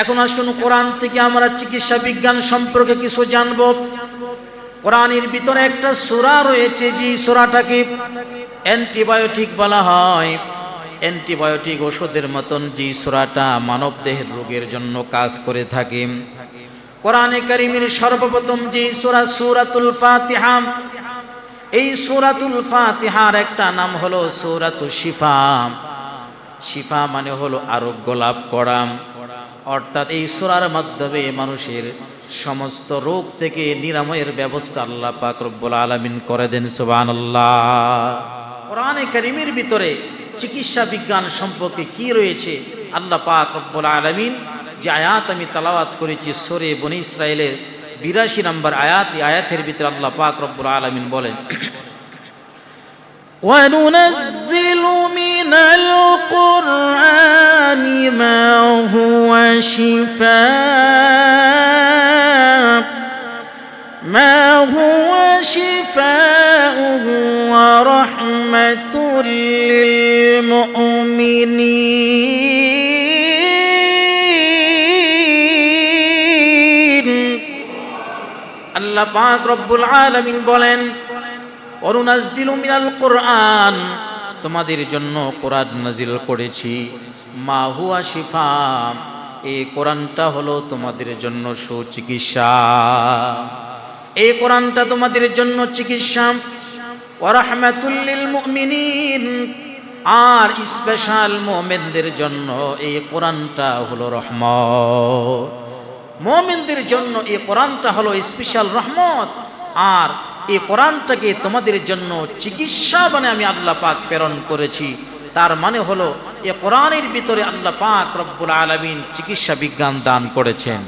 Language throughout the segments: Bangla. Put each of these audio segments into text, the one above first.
এখন আসুন কোরআন থেকে আমরা চিকিৎসা বিজ্ঞান সম্পর্কে কিছু জানব? কোরআনের ভিতরে একটা সূরা রয়েছে, যে সূরাটাকে অ্যান্টিবায়োটিক বলা হয়। অ্যান্টিবায়োটিক ওষুধের মতন যে সূরাটা মানব দেহের রোগের জন্য কাজ করে থাকে। কোরআনে কারিমের সর্বপ্রথম যে সূরা সূরাতুল ফাতিহা, এই সূরাতুল ফাতিহার একটা নাম হলো সূরাতুল শিফা। শিফা মানে হলো আরোগ্য লাভ করা। অর্থাৎ এই সূরার মাধ্যমে মানুষের সমস্ত রোগ থেকে নিরাময়ের ব্যবস্থা আল্লাহ পাক রব্বুল আলামিন করে দেন সুবহানাল্লাহ কোরআনে কারিমের ভিতরে চিকিৎসা বিজ্ঞান সম্পর্কে কি রয়েছে আল্লাহ পাক রব্বুল আলামিন যে আয়াত আমি তালাওয়াত করেছি সরে বনি ইসরায়েলের বিরাশি নম্বর আয়াত এই আয়াতের ভিতরে আল্লাহ পাক রব্বুল আলামিন বলেন وننزل من القرآن ما هو شفاء ما هو شفاء ورحمة للمؤمنين আল্লাহ পাক রব্বুল আলামিন বলেন অরুনাজ্জিলু মিনাল কোরআন তোমাদের জন্য কোরআন নাজিল করেছি। মা হুয়া শিফা, এই কোরআনটা হলো তোমাদের জন্য সুচিকিৎসা। এই কোরআনটা তোমাদের জন্য চিকিৎসা। ওয়ারাহমাতুল্লিল মুমিনিন, আর স্পেশাল মোমেনদের জন্য এই কোরআনটা হলো রহমত। মোমেনদের জন্য এই কোরআনটা হলো স্পেশাল রহমত, আর এই কোরআনটাকে তোমাদের জন্য চিকিৎসা মানে আমি আল্লাহ পাক প্রেরণ করেছি। তার মানে হলো, এ কোরআনের ভিতরে আল্লাহ পাক রব্বুল আলামিন চিকিৎসা বিজ্ঞান দান করেছেন।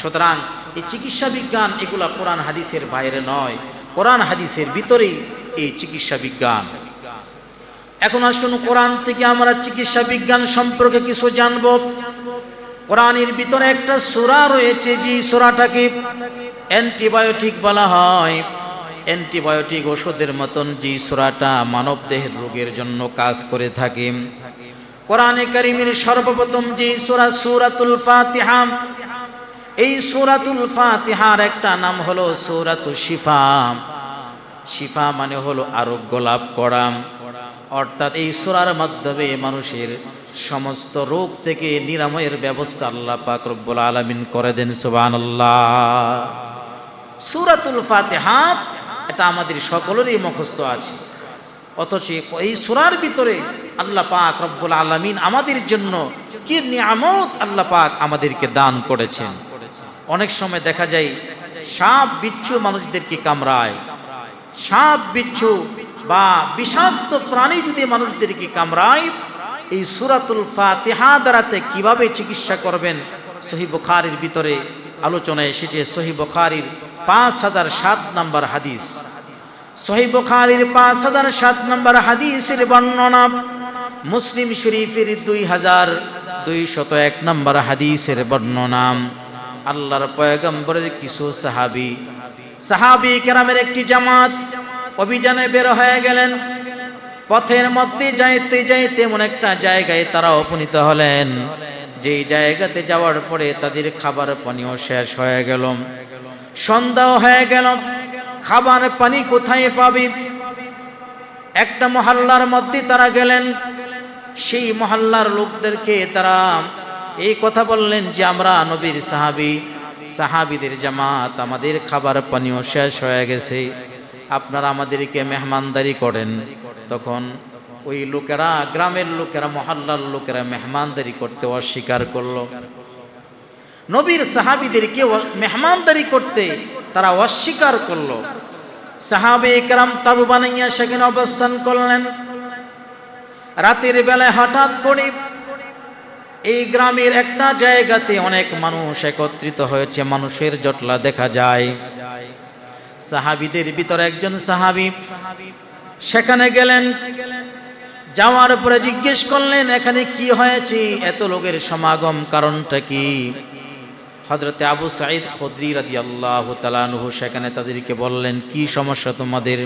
সুতরাং এই চিকিৎসা বিজ্ঞান এগুলা কোরআন হাদিসের বাইরে নয়। কোরআন হাদিসের ভিতরেই এই চিকিৎসা বিজ্ঞান। এখন আসুন কোরআন থেকে আমরা চিকিৎসা বিজ্ঞান সম্পর্কে কিছু জানব? কোরআনের ভিতরে একটা সূরা রয়েছে যে সূরাটাকে অ্যান্টিবায়োটিক বলা হয়। অ্যান্টিবায়োটিক ওষুধের মতন যে সূরাটা মানব দেহের রোগের জন্য কাজ করে থাকে। কোরআনে কারিমের সর্বপ্রথম যে সূরা সূরাতুল ফাতিহা, এই সূরাতুল ফাতিহার একটা নাম হলো সূরাতুল শিফা। শিফা মানে হলো আরোগ্য লাভ করা। অর্থাৎ এই সূরার মাধ্যমে মানুষের সমস্ত রোগ থেকে নিরাময়ের ব্যবস্থা আল্লাহ পাক রব্বুল আলামিন করে দেন, সুবহানাল্লাহ। সূরাতুল ফাতিহা এটা আমাদের সকলেরই মুখস্থ আছে। অথচ এই সুরার ভিতরে আল্লাহ পাক রব্বুল আলামিন আমাদের জন্য কি নিয়ামত আল্লাহ পাক আমাদেরকে দান করেছেন। অনেক সময় দেখা যায়, সাপ বিচ্ছু মানুষদেরকে কামড়ায়। সাপ বিচ্ছু বা বিষাক্ত প্রাণী যদি মানুষদেরকে কামড়ায়, এই সুরাতুল ফাতিহা দ্বারাতে কীভাবে চিকিৎসা করবেন? সহি বুখারির ভিতরে আলোচনায় এসেছে, সহি বুখারির পাঁচ হাজার সাত নম্বর হাদিস। সহি বুখারির পাঁচ হাজার সাত নম্বর হাদিসের বর্ণনা মুসলিম শরীফের দুই হাজার দুই শত এক নম্বর হাদিসের বর্ণনা। আল্লাহর পয়গম্বরের কিছু সাহাবি। সাহাবি কেরামের একটি জামাত অভিযানে বের হয়ে গেলেন। পথের মধ্যে যাইতে যাইতে এমন একটা জায়গায় তারা উপনীত হলেন। যেই জায়গাতে যাওয়ার পরে তাদের খাবার পানীয় শেষ হয়ে গেল। সন্ধ্যা হয়ে গেল, খাবার পানি কোথায় পাবি? একটা মহল্লার মধ্যে তারা গেলেন। সেই মহল্লার লোকদেরকে তারা এই কথা বললেন যে, আমরা নবীর সাহাবি, সাহাবিদের জামাত, আমাদের খাবার পানিও শেষ হয়ে গেছে। আপনারা আমাদেরকে মেহমানদারি করেন। তখন ওই লোকেরা, গ্রামের লোকেরা, মহল্লার লোকেরা মেহমানদারি করতে অস্বীকার করল। নবীর সাহাবিদেরকে মেহমানদারি করতে তারা অস্বীকার করল। সাহাবে একরাম তাবু বানাইয়া সেখানে অবস্থান করলেন। রাতের বেলায় হঠাৎ করে এই গ্রামের একটা জায়গাতে অনেক মানুষ একত্রিত হয়েছে, মানুষের জটলা দেখা যায়। সাহাবিদের ভিতরে একজন সাহাবি সেখানে গেলেন। যাওয়ার পরে জিজ্ঞেস করলেন, এখানে কি হয়েছে? এত লোকের সমাগম কারণটা কি? হজরতে আবু সাইদ খদ্রি রাদি আল্লাহ তালানহু সেখানে তাদেরকে বললেন, কি সমস্যা তোমাদের?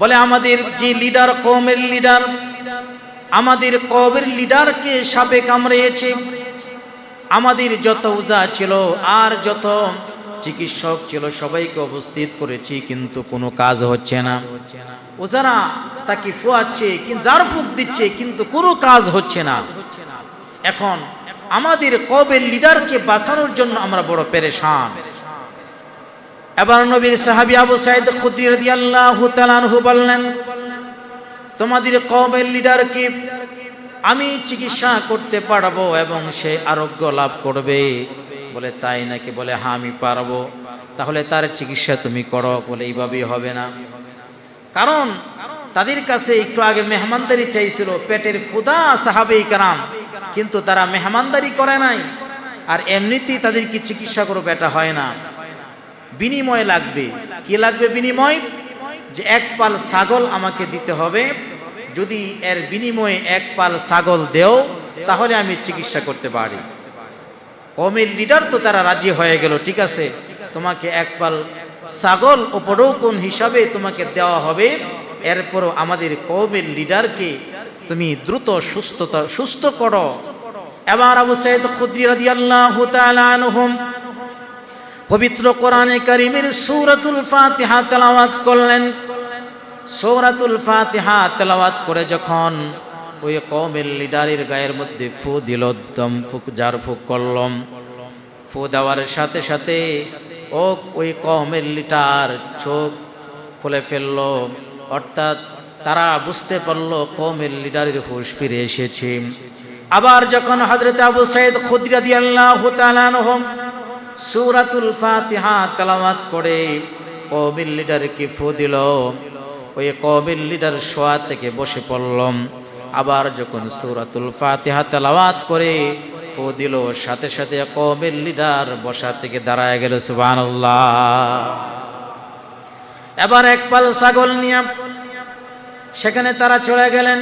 বলে, আমাদের যে লিডার কৌমের লিডার আমাদের কবের লিডারকে সাপে কামড়েছে। আমাদের যত উজা ছিল আর যত চিকিৎসক ছিল, সবাইকে উপস্থিত করেছি, কিন্তু কোনো কাজ হচ্ছে না। ওজারা তাকে ফুয়াচ্ছে যার ফুক দিচ্ছে, কিন্তু কোনো কাজ হচ্ছে না। এখন আমাদের কবের লিডারকে বাঁচানোর জন্য আমরা বড় পেরেশান। এবার নবীর সাহাবি আবু সাইদ খুদ্দি রাদিয়াল্লাহু তাআলা বললেন, তোমাদের কমের লিডারকে আমি চিকিৎসা করতে পারব এবং সে আরোগ্য লাভ করবে? বলে, তাই নাকি? বলে হ্যাঁ আমি পারব। তাহলে তার চিকিৎসা তুমি করো। বলে, এইভাবেই হবে না। কারণ তাদের কাছে একটু আগে মেহমানদারি চাইছিল, পেটের ক্ষুদা সাহাবেই কারাম কিন্তু তারা মেহমানদারি করে নাই। আর এমনিতেই তাদেরকে চিকিৎসা করবে, এটা হয় না। বিনিময় লাগবে। কি লাগবে বিনিময়? যে এক পাল ছাগল আমাকে দিতে হবে। যদি এর বিনিময়ে এক পাল ছাগল দেও, তাহলে আমি চিকিৎসা করতে পারি। কমের লিডার তো তারা রাজি হয়ে গেল, ঠিক আছে? তোমাকে এক পাল ছাগল উপরৌকন হিসাবে তোমাকে দেওয়া হবে? এরপরও আমাদের কমের লিডারকে তুমি দ্রুত সুস্থতা, সুস্থ করো। এবার আবু সাইদ খুদ্রি রাদিয়াল্লাহু তাআলা আনহুম পবিত্র কোরআনে কারিমের সূরাতুল ফাতিহা তেলাওয়াত করলেন। সূরাতুল ফাতিহা তেলাওয়াত করে যখন ওই কওমের লিডারের গায়ের মধ্যে ফু দিল, দম ফুক, জার ফুক করলম। ফু দেওয়ার সাথে সাথে ও ওই কওমের লিডার চোখ খুলে ফেলল। অর্থাৎ তারা বুঝতে পারল কওমের লিডারের হুশ ফিরে এসেছে। আবার যখন হযরত আবু সাইদ খুদরি রাদিয়াল্লাহু তাআলা আনহু সূরাতুল ফাতিহা তেলাওয়াত করে কওমের লিডারকে ফু দিল, ওই কওমের লিডার শোয়া থেকে বসে পড়লম আবার যখন সূরাতুল ফাতিহা তেলাওয়াত করে ফু দিল, সাথে সাথে কওমের লিডার বসা থেকে দাঁড়ায় গেল, সুবহানাল্লাহ। এবার এক পাল ছাগল নিয়ে সেখানে তারা চলে গেলেন।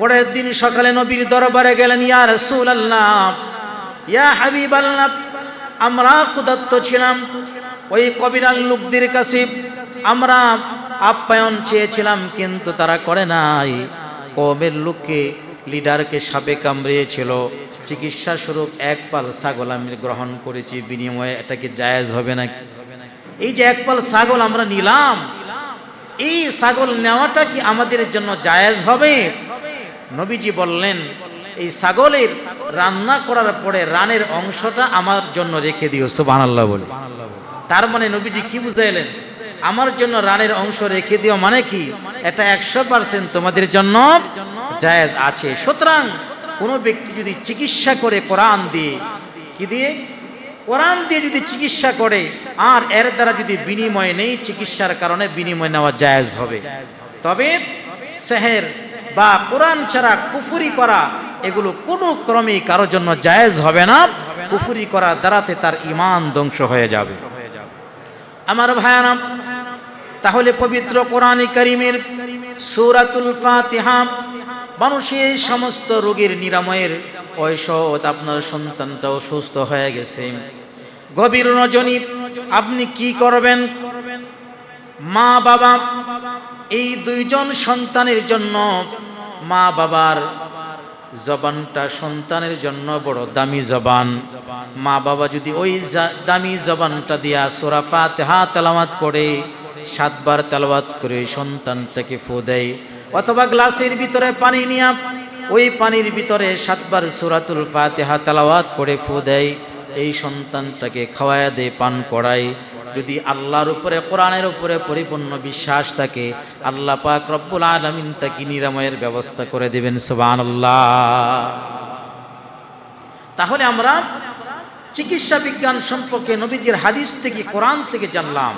পরের দিন সকালে নবীর দরবারে গেলেন, ইয়া রাসূলুল্লাহ, ইয়া হাবিবাল্লাহ, আমরা ক্ষুধার্ত ছিলাম। ওই কবিরাল লোকদের কাছে আমরা আপ্যায়ন চেয়েছিলাম, কিন্তু তারা করে নাই। কমের লোককে, লিডারকে সাপে কামড়িয়েছিল। চিকিৎসা স্বরূপ এক পাল ছাগল আমি গ্রহণ করেছি, বিনিময়ে এটা কি জায়েজ হবে নাকি? এই যে এক পাল ছাগল আমরা নিলাম এই ছাগল নেওয়াটা কি আমাদের জন্য জায়েজ হবে? নবীজি বললেন, এই ছাগলের রান্না করার পরে রানের অংশটা আমার জন্য রেখে দিও, সুবহানাল্লাহ বলে। তার মানে নবীজি কি বুঝাইলেন? আমার জন্য রানের অংশ রেখে দিও মানে কি? এটা একশো পার্সেন্ট তোমাদের জন্য জায়েজ আছে। সুতরাং কোনো ব্যক্তি যদি চিকিৎসা করে কোরআন দিয়ে, কি দিয়ে? কোরআন দিয়ে যদি চিকিৎসা করে, আর এর দ্বারা যদি বিনিময় নেই, চিকিৎসার কারণে বিনিময় নেওয়া জায়েজ হবে। তবে সেহের বা কোরআন ছাড়া কুফুরি করা, এগুলো কোনো ক্রমেই কারোর জন্য জায়েজ হবে না। কুফুরি করা দ্বারাতে তার ইমান ধ্বংস হয়ে যাবে। আমার ভায়ানাম তাহলে পবিত্র কোরআন করিমের সূরাতুল ফাতিহা, মানুষের সমস্ত রোগের নিরাময়ের ঔষধ আপনার সন্তানটাও সুস্থ হয়ে গেছে। গভীর রজনী, আপনি কি করবেন? মা বাবা, এই দুইজন সন্তানের জন্য মা বাবার জবানটা সন্তানের জন্য বড় দামি জবান। মা বাবা যদি ওই দামি জবানটা দিয়া সোরা ফাতিহা তেলাওয়াত করে, সাতবার তেলাওয়াত করে সন্তানটাকে ফু দেয়, অথবা গ্লাসের ভিতরে পানি নিয়ে ওই পানির ভিতরে সাতবার সুরাতুল ফাতিহা তেলাওয়াত করে ফু দেয়। এই সন্তানটাকে খাওয়ায় দেয়, পান করায়। যদি আল্লাহর উপরে, কোরআনের উপরে পরিপূর্ণ বিশ্বাস থাকে, আল্লাহ পাক রব্বুল আলমিন তাকে নিরাময়ের ব্যবস্থা করে দেবেন সুবান তাহলে আমরা চিকিৎসা বিজ্ঞান সম্পর্কে নবীজির হাদিস থেকে, কোরআন থেকে জানলাম।